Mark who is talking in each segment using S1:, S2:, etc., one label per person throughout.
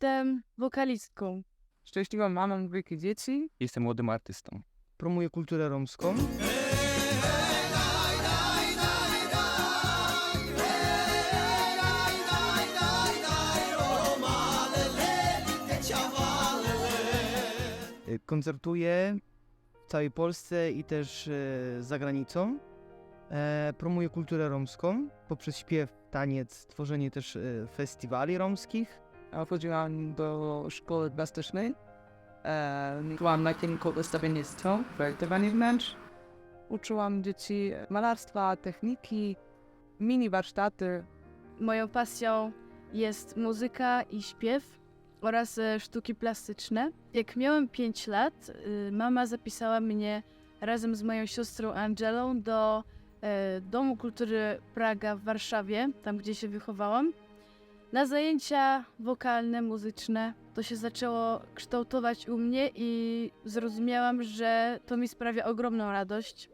S1: Jestem wokalistką.
S2: Szczęśliwa mama, dwójki dzieci.
S3: Jestem młodym artystą.
S4: Promuję kulturę romską. Y, Koncertuję w całej Polsce i też e, za granicą. E, promuję kulturę romską poprzez śpiew, taniec, tworzenie też e, festiwali romskich.
S2: Chodziłam do szkoły plastycznej. Byłam na kierunku wystawiennictwo, projektowanie wnętrz. Uczyłam dzieci malarstwa, techniki, mini warsztaty.
S1: Moją pasją jest muzyka i śpiew oraz e, sztuki plastyczne. Jak miałem 5 lat, y, mama zapisała mnie razem z moją siostrą Angelą do e, Domu Kultury Praga w Warszawie, tam gdzie się wychowałam, na zajęcia wokalne, muzyczne. To się zaczęło kształtować u mnie i zrozumiałam, że to mi sprawia ogromną radość.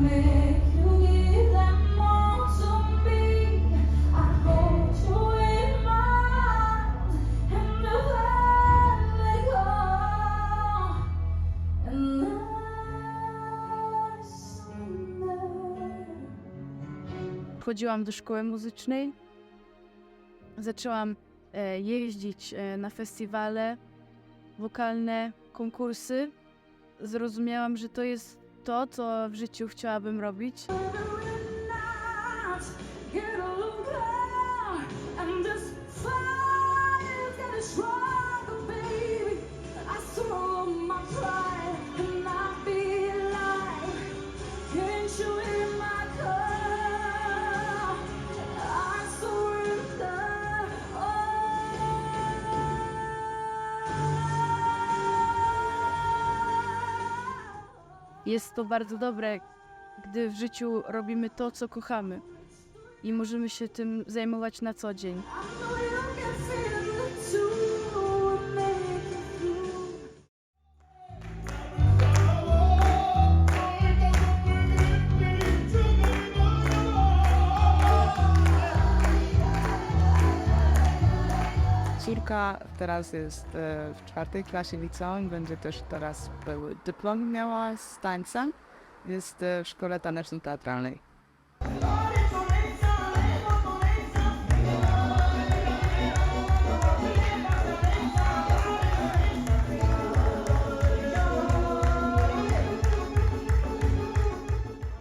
S5: make
S1: Chodziłam do szkoły muzycznej, zaczęłam e, jeździć e, na festiwale wokalne, konkursy. Zrozumiałam, że to jest to, co w życiu chciałabym robić.
S5: Get and
S1: Jest to bardzo dobre, gdy w życiu robimy to, co kochamy i możemy się tym zajmować na co dzień.
S2: Córka teraz jest e, w czwartej klasie liceum, będzie też teraz były dyplom miała z tańca. Jest e, w szkole taneczno-teatralnej.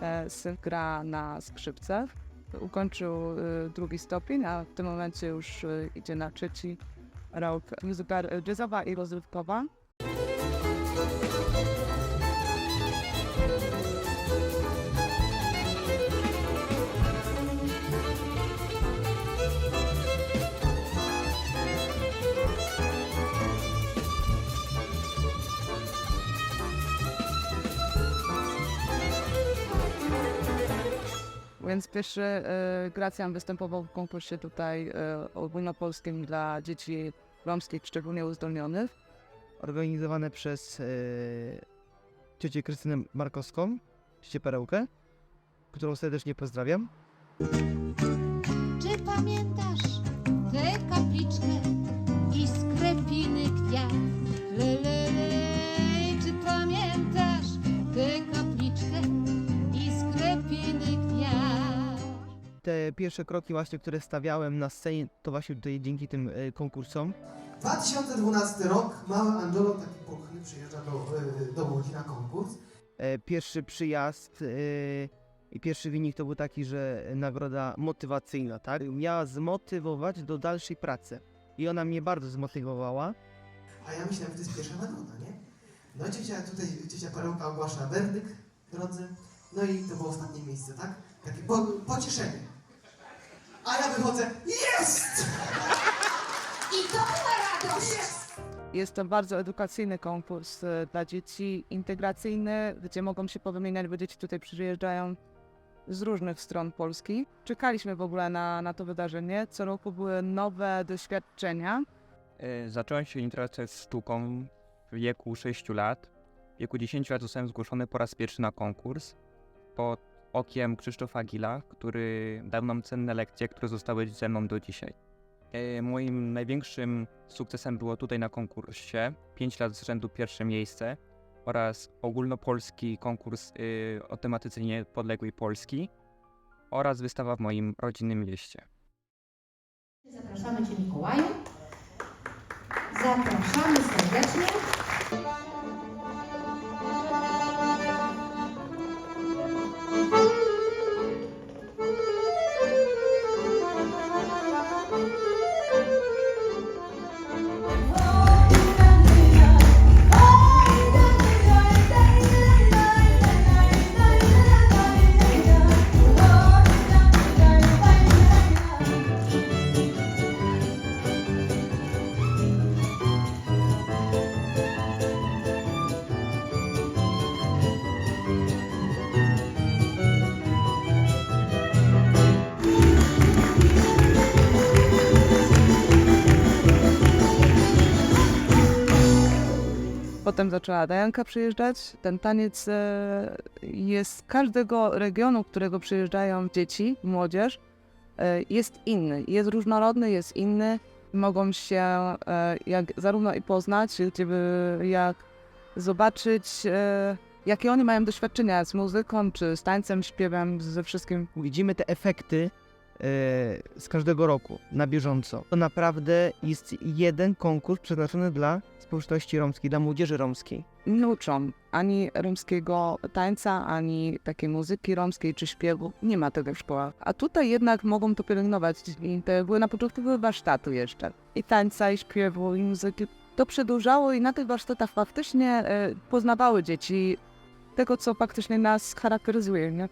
S2: E, Syn gra na skrzypcach. Ukończył drugi stopień, a w tym momencie już idzie na trzeci rok. Muzyka jazzowa i rozrywkowa. Więc pierwszy e, Gracjan występował w konkursie tutaj e, ogólnopolskim dla dzieci romskich, szczególnie uzdolnionych.
S4: Organizowane przez e, ciocię Krystynę Markowską, ciocię Perełkę, którą serdecznie pozdrawiam.
S6: Czy pamiętasz
S4: Te pierwsze kroki właśnie, które stawiałem na scenie, to właśnie tutaj dzięki tym e, konkursom.
S7: 2012 rok, mały Angelo, taki pulchny, przyjeżdża do, y, do Łodzi na konkurs.
S4: E, Pierwszy przyjazd e, i pierwszy wynik to był taki, że nagroda motywacyjna, tak? Miała zmotywować do dalszej pracy. I ona mnie bardzo zmotywowała.
S7: A ja myślałem, że to jest pierwsza nagroda, nie? No i ciocia tutaj, ciocia Perełka ogłasza werdykt, drodzy. No i to było ostatnie miejsce, tak? Takie po, pocieszenie. A ja wychodzę, jest!
S6: I to była radość!
S2: Jest to bardzo edukacyjny konkurs e, dla dzieci, integracyjny, gdzie mogą się powymieniać, bo dzieci tutaj przyjeżdżają z różnych stron Polski. Czekaliśmy w ogóle na, na to wydarzenie. Co roku były nowe doświadczenia.
S3: E, Zacząłem się interesować sztuką w wieku 6 lat. W wieku 10 lat zostałem zgłoszony po raz pierwszy na konkurs. Po okiem Krzysztofa Gila, który dał nam cenne lekcje, które zostały ze mną do dzisiaj. E, Moim największym sukcesem było tutaj na konkursie 5 lat z rzędu pierwsze miejsce oraz ogólnopolski konkurs y, o tematyce niepodległej Polski oraz wystawa w moim rodzinnym mieście.
S6: Zapraszamy Cię Mikołaju. Zapraszamy serdecznie.
S2: Potem zaczęła Dajanka przyjeżdżać. Ten taniec e, jest z każdego regionu, którego przyjeżdżają dzieci, młodzież, e, jest inny. Jest różnorodny, jest inny. Mogą się e, jak zarówno i poznać, jak zobaczyć, jakie oni mają doświadczenia z muzyką, czy z tańcem, śpiewem, ze wszystkim.
S4: Widzimy te efekty z każdego roku, na bieżąco. To naprawdę jest jeden konkurs przeznaczony dla społeczności romskiej, dla młodzieży romskiej.
S2: nie uczą ani romskiego tańca, ani takiej muzyki romskiej czy śpiewu. Nie ma tego w szkołach. A tutaj jednak mogą to pielęgnować. I te były na początku były warsztaty jeszcze. I tańca, i śpiewu, i muzyki. To przedłużało i na tych warsztatach faktycznie e, poznawały dzieci tego, co faktycznie nas charakteryzuje. Nie?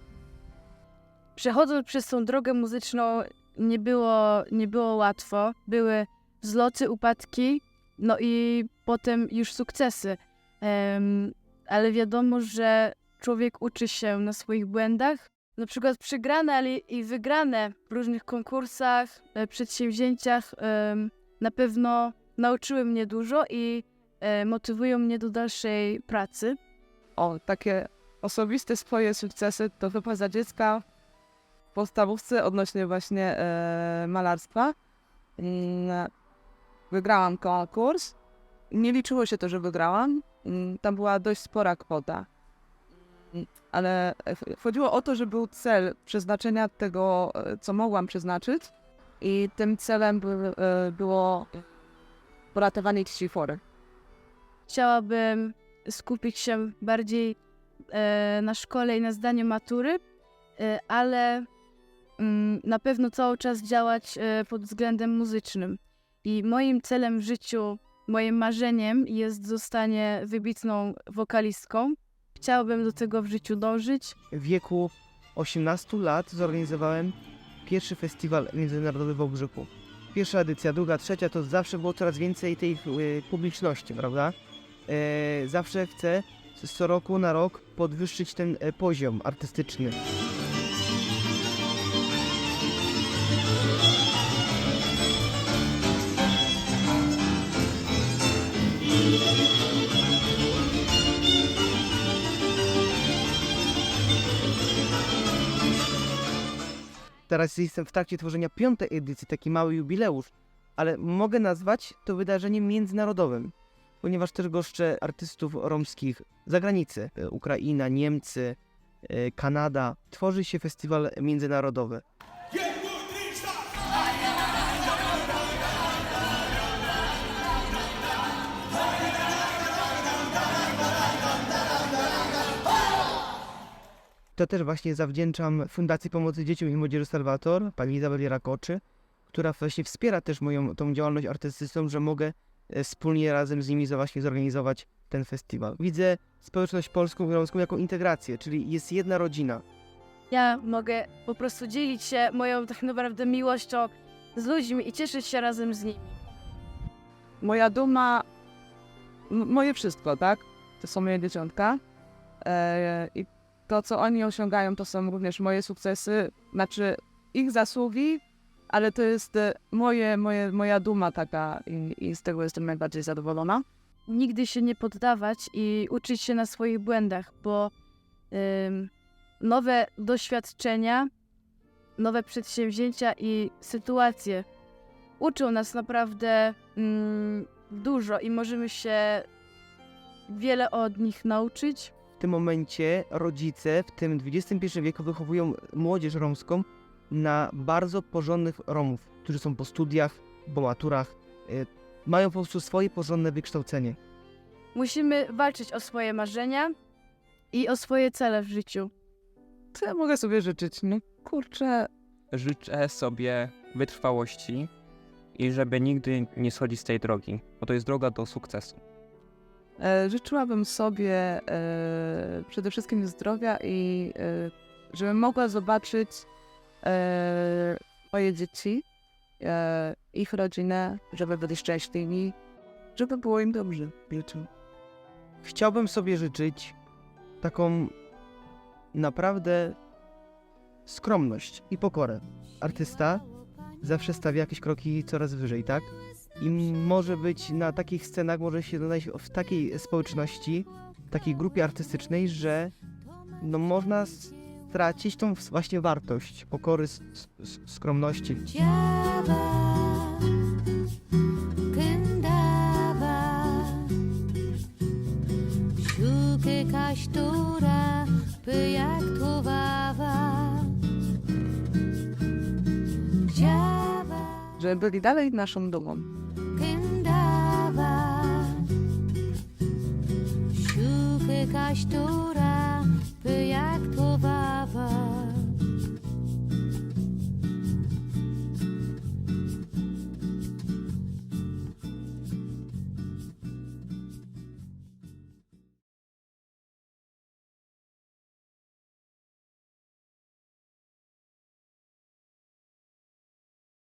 S1: Przechodząc przez tą drogę muzyczną nie było, nie było łatwo. Były wzloty, upadki, no i potem już sukcesy. Em, ale wiadomo, że człowiek uczy się na swoich błędach. Na przykład przegrane, ale i wygrane w różnych konkursach, e, przedsięwzięciach na pewno nauczyły mnie dużo i e, motywują mnie do dalszej pracy.
S2: O, takie osobiste swoje sukcesy to chyba za dziecka podstawówce odnośnie właśnie e, malarstwa. Mm, Wygrałam konkurs. Nie liczyło się to, że wygrałam. Mm, Tam była dość spora kwota. Mm, Ale ch- chodziło o to, że był cel przeznaczenia tego, e, co mogłam przeznaczyć. I tym celem by, e, było uratowanie dzieci chorych.
S1: Chciałabym skupić się bardziej na szkole i na zdaniu matury, ale na pewno cały czas działać e, pod względem muzycznym. I moim celem w życiu, moim marzeniem jest zostanie wybitną wokalistką. Chciałabym do tego w życiu dążyć.
S4: W wieku 18 lat zorganizowałem pierwszy festiwal międzynarodowy w Obrzychu. Pierwsza edycja, druga, trzecia, to zawsze było coraz więcej tej e, publiczności, prawda? E, zawsze chcę z co roku na rok podwyższyć ten poziom artystyczny. Teraz jestem w trakcie tworzenia piątej edycji, taki mały jubileusz, ale mogę nazwać to wydarzeniem międzynarodowym, ponieważ też goszczę artystów romskich z zagranicy, e, Ukraina, Niemcy, e, Kanada. Tworzy się festiwal międzynarodowy. To też właśnie zawdzięczam Fundacji Pomocy Dzieciom i Młodzieży Salwator, pani Izabeli Rakoczy, która właśnie wspiera też moją tą działalność artystyczną, że mogę e, wspólnie razem z nimi właśnie zorganizować ten festiwal. Widzę społeczność polską i romską jako integrację, czyli jest jedna rodzina.
S1: Ja mogę po prostu dzielić się moją tak naprawdę miłością z ludźmi i cieszyć się razem z nimi.
S2: moja duma, moje wszystko, tak? To są moje dzieciątka. E, I to, co oni osiągają, to są również moje sukcesy, znaczy ich zasługi, ale to jest e, moje, moje, moja duma taka i, i z tego jestem najbardziej zadowolona.
S1: nigdy się nie poddawać i uczyć się na swoich błędach, bo ym, nowe doświadczenia, nowe przedsięwzięcia i sytuacje. Uczą nas naprawdę mm, dużo i możemy się wiele od nich nauczyć.
S4: W tym momencie rodzice w tym XXI wieku wychowują młodzież romską na bardzo porządnych Romów, którzy są po studiach, po maturach, y, mają po prostu swoje porządne wykształcenie.
S1: Musimy walczyć o swoje marzenia i o swoje cele w życiu.
S2: Co ja mogę sobie życzyć? No kurczę,
S3: Życzę sobie wytrwałości i żeby nigdy nie schodzić z tej drogi, bo to jest droga do sukcesu.
S2: E, życzyłabym sobie e, przede wszystkim zdrowia i e, żebym mogła zobaczyć moje dzieci, ich rodzinę, żeby byli szczęśliwi, żeby było im dobrze w życiu.
S4: Chciałbym sobie życzyć taką naprawdę skromność i pokorę. Artysta zawsze stawia jakieś kroki coraz wyżej, tak? I może być na takich scenach, może się znaleźć w takiej społeczności, w takiej grupie artystycznej, że no można stracić tą właśnie wartość pokory, skromności.
S5: Tuwawa,
S2: Żeby byli dalej naszą dumą.
S5: jakaś tura, by jak powawa.